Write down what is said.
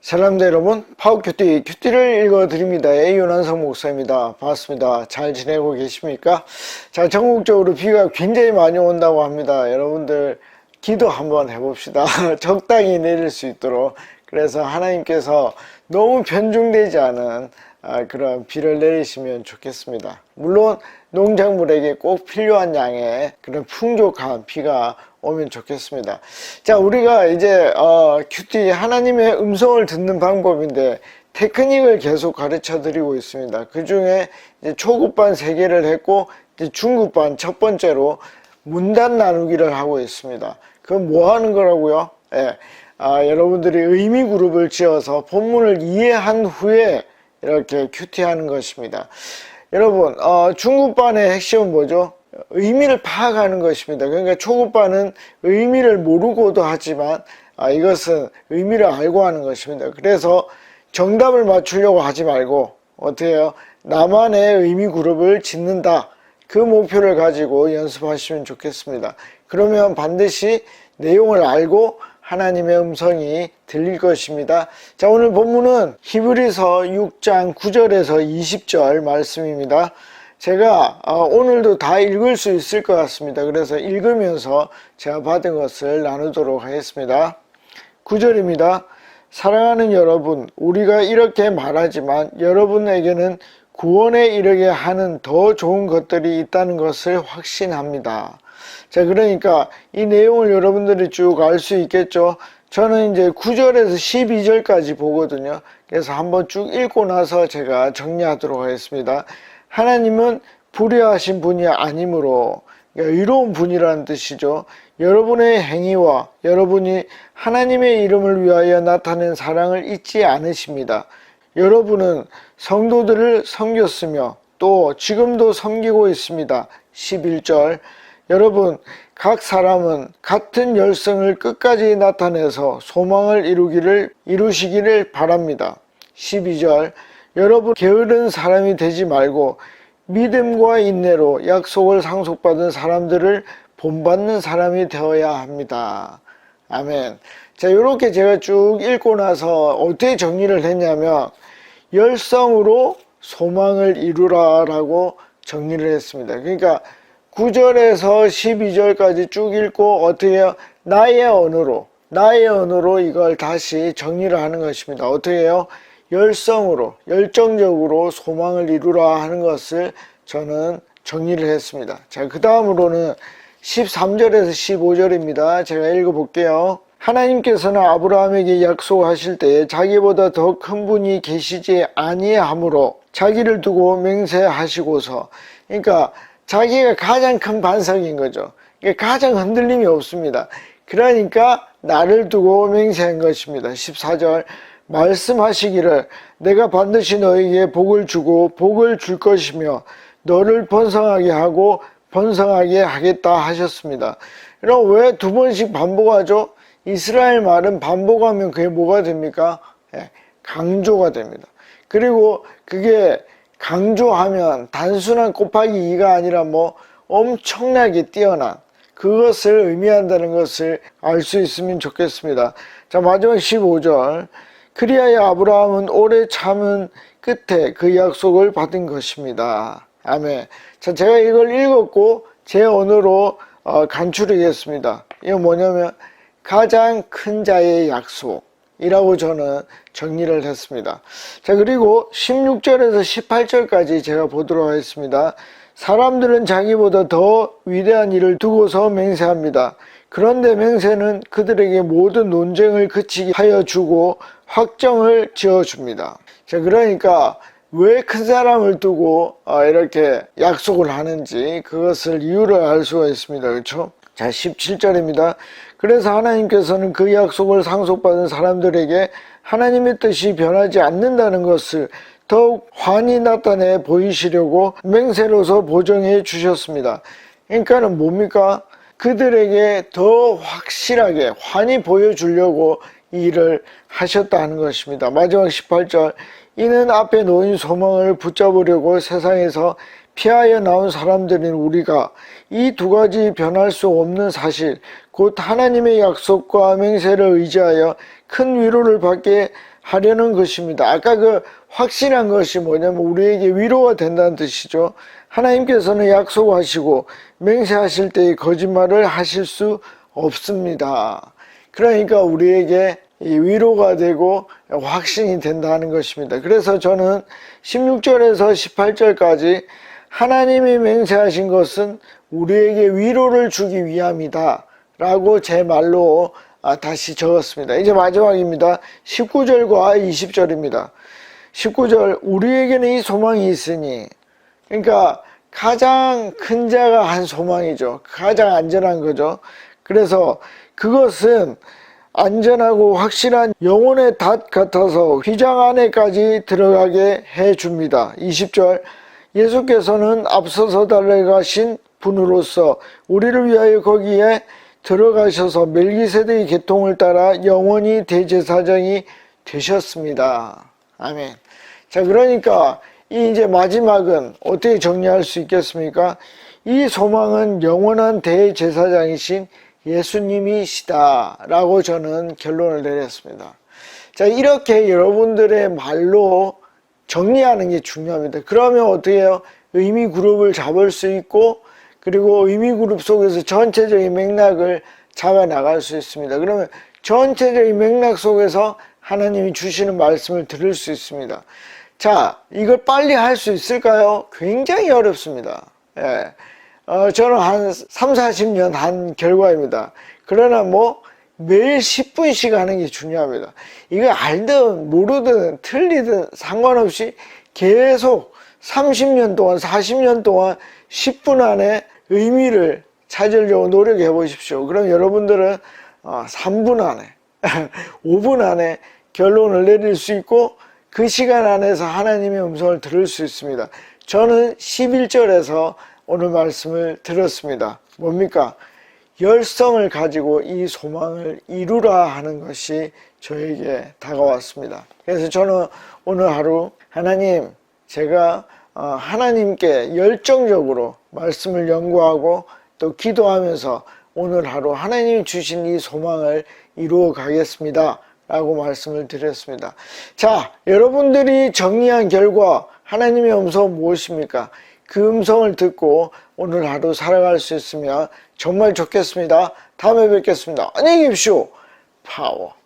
사람들 여러분. 파워 큐티 큐티를 읽어드립니다. A윤한성 목사입니다. 반갑습니다. 잘 지내고 계십니까? 자 전국적으로 비가 굉장히 많이 온다고 합니다. 여러분들 기도 한번 해봅시다. 적당히 내릴 수 있도록. 그래서 하나님께서 너무 변중되지 않은 아, 그런 비를 내리시면 좋겠습니다. 물론 농작물에게 꼭 필요한 양의 그런 풍족한 비가 오면 좋겠습니다. 자, 우리가 이제 어, 큐티 하나님의 음성을 듣는 방법인데 테크닉을 계속 가르쳐 드리고 있습니다. 그 중에 초급반 세 개를 했고 중급반 첫 번째로 문단 나누기를 하고 있습니다. 그건 뭐 하는 거라고요? 예. 아, 여러분들이 의미 그룹을 지어서 본문을 이해한 후에 이렇게 큐티하는 것입니다. 여러분, 어, 중급반의 핵심은 뭐죠? 의미를 파악하는 것입니다. 그러니까 초급반은 의미를 모르고도 하지만 아, 이것은 의미를 알고 하는 것입니다. 그래서 정답을 맞추려고 하지 말고 어떻게 해요? 나만의 의미 그룹을 짓는다. 그 목표를 가지고 연습하시면 좋겠습니다. 그러면 반드시 내용을 알고 하나님의 음성이 들릴 것입니다. 자, 오늘 본문은 히브리서 6장 9절에서 20절 말씀입니다. 제가 어, 오늘도 다 읽을 수 있을 것 같습니다. 그래서 읽으면서 제가 받은 것을 나누도록 하겠습니다. 9절입니다. 사랑하는 여러분, 우리가 이렇게 말하지만 여러분에게는 구원에 이르게 하는 더 좋은 것들이 있다는 것을 확신합니다. 자, 그러니까 이 내용을 여러분들이 쭉 알 수 있겠죠. 저는 이제 9절에서 12절까지 보거든요. 그래서 한번 쭉 읽고 나서 제가 정리하도록 하겠습니다. 하나님은 불의하신 분이 아니므로 의로운 분이라는 뜻이죠. 여러분의 행위와 여러분이 하나님의 이름을 위하여 나타낸 사랑을 잊지 않으십니다. 여러분은 성도들을 섬겼으며 또 지금도 섬기고 있습니다. 11절 여러분 각 사람은 같은 열성을 끝까지 나타내서 소망을 이루기를 이루시기를 바랍니다. 12절 여러분 게으른 사람이 되지 말고 믿음과 인내로 약속을 상속받은 사람들을 본받는 사람이 되어야 합니다. 아멘. 자, 이렇게 제가 쭉 읽고 나서 어떻게 정리를 했냐면 열성으로 소망을 이루라라고 정리를 했습니다. 그러니까 9절에서 12절까지 쭉 읽고 어떻게 해요? 나의 언어로 나의 언어로 이걸 다시 정리를 하는 것입니다. 어떻게 해요? 열성으로 열정적으로 소망을 이루라 하는 것을 저는 정리를 했습니다. 자, 그 다음으로는 13절에서 15절입니다. 제가 읽어 볼게요. 하나님께서는 아브라함에게 약속하실 때에 자기보다 더 큰 분이 계시지 아니하므로 자기를 두고 맹세하시고서 그러니까 자기가 가장 큰 반석인 거죠. 그러니까 가장 흔들림이 없습니다. 그러니까 나를 두고 맹세한 것입니다. 14절 말씀하시기를 내가 반드시 너에게 복을 주고 복을 줄 것이며 너를 번성하게 하고 번성하게 하겠다 하셨습니다. 그럼 왜 두 번씩 반복하죠? 이스라엘 말은 반복하면 그게 뭐가 됩니까? 예, 강조가 됩니다. 그리고 그게 강조하면 단순한 곱하기 2가 아니라 뭐 엄청나게 뛰어난 그것을 의미한다는 것을 알 수 있으면 좋겠습니다. 자, 마지막 15절. 그리하여 아브라함은 오래 참은 끝에 그 약속을 받은 것입니다. 아멘. 자, 제가 이걸 읽었고 제 언어로 어, 간추리겠습니다. 이거 뭐냐면 가장 큰 자의 약속이라고 저는 정리를 했습니다. 자, 그리고 16절에서 18절까지 제가 보도록 하겠습니다. 사람들은 자기보다 더 위대한 일을 두고서 맹세합니다. 그런데 맹세는 그들에게 모든 논쟁을 그치게 하여 주고 확정을 지어 줍니다. 자, 그러니까 왜 큰 사람을 두고 어, 이렇게 약속을 하는지 그것을 이유를 알 수가 있습니다. 그렇죠? 자, 17절입니다. 그래서 하나님께서는 그 약속을 상속받은 사람들에게 하나님의 뜻이 변하지 않는다는 것을 더욱 환히 나타내 보이시려고 맹세로서 보정해 주셨습니다. 그러니까는 뭡니까? 그들에게 더 확실하게 환히 보여주려고 이 일을 하셨다 하는 것입니다. 마지막 18절. 이는 앞에 놓인 소망을 붙잡으려고 세상에서 피하여 나온 사람들인 우리가 이 두 가지 변할 수 없는 사실, 곧 하나님의 약속과 맹세를 의지하여 큰 위로를 받게 하려는 것입니다. 아까 그 확신한 것이 뭐냐면 우리에게 위로가 된다는 뜻이죠. 하나님께서는 약속하시고 맹세하실 때의 거짓말을 하실 수 없습니다. 그러니까 우리에게 이 위로가 되고 확신이 된다는 것입니다. 그래서 저는 16절에서 18절까지 하나님이 맹세하신 것은 우리에게 위로를 주기 위함이다. 라고 제 말로 아, 다시 적었습니다. 이제 마지막입니다. 19절과 20절입니다. 19절, 우리에게는 이 소망이 있으니, 그러니까 가장 큰 자가 한 소망이죠. 가장 안전한 거죠. 그래서 그것은 안전하고 확실한 영혼의 닷 같아서 휘장 안에까지 들어가게 해 줍니다. 20절 예수께서는 앞서서 달려가신 분으로서 우리를 위하여 거기에 들어가셔서 멜기세덱의 계통을 따라 영원히 대제사장이 되셨습니다. 아멘. 자, 그러니까 이 이제 마지막은 어떻게 정리할 수 있겠습니까? 이 소망은 영원한 대제사장이신 예수님이시다라고 저는 결론을 내렸습니다. 자, 이렇게 여러분들의 말로 정리하는 게 중요합니다. 그러면 어떻게 해요? 의미 그룹을 잡을 수 있고 그리고 의미 그룹 속에서 전체적인 맥락을 잡아 나갈 수 있습니다. 그러면 전체적인 맥락 속에서 하나님이 주시는 말씀을 들을 수 있습니다. 자, 이걸 빨리 할 수 있을까요? 굉장히 어렵습니다. 예. 어, 저는 한 3, 40년 한 결과입니다. 그러나 뭐 매일 10분씩 하는 게 중요합니다. 이거 알든 모르든 틀리든 상관없이 계속 30년 동안, 40년 동안 10분 안에 의미를 찾으려고 노력해 보십시오. 그럼 여러분들은 3분 안에, 5분 안에 결론을 내릴 수 있고 그 시간 안에서 하나님의 음성을 들을 수 있습니다. 저는 11절에서 오늘 말씀을 들었습니다. 뭡니까? 열성을 가지고 이 소망을 이루라 하는 것이 저에게 다가왔습니다. 그래서 저는 오늘 하루 하나님 제가 어, 하나님께 열정적으로 말씀을 연구하고 또 기도하면서 오늘 하루 하나님이 주신 이 소망을 이루어 가겠습니다. 라고 말씀을 드렸습니다. 자, 여러분들이 정리한 결과 하나님의 음성은 무엇입니까? 그 음성을 듣고 오늘 하루 살아갈 수 있으면 정말 좋겠습니다. 다음에 뵙겠습니다. 안녕히 계십시오. 파워.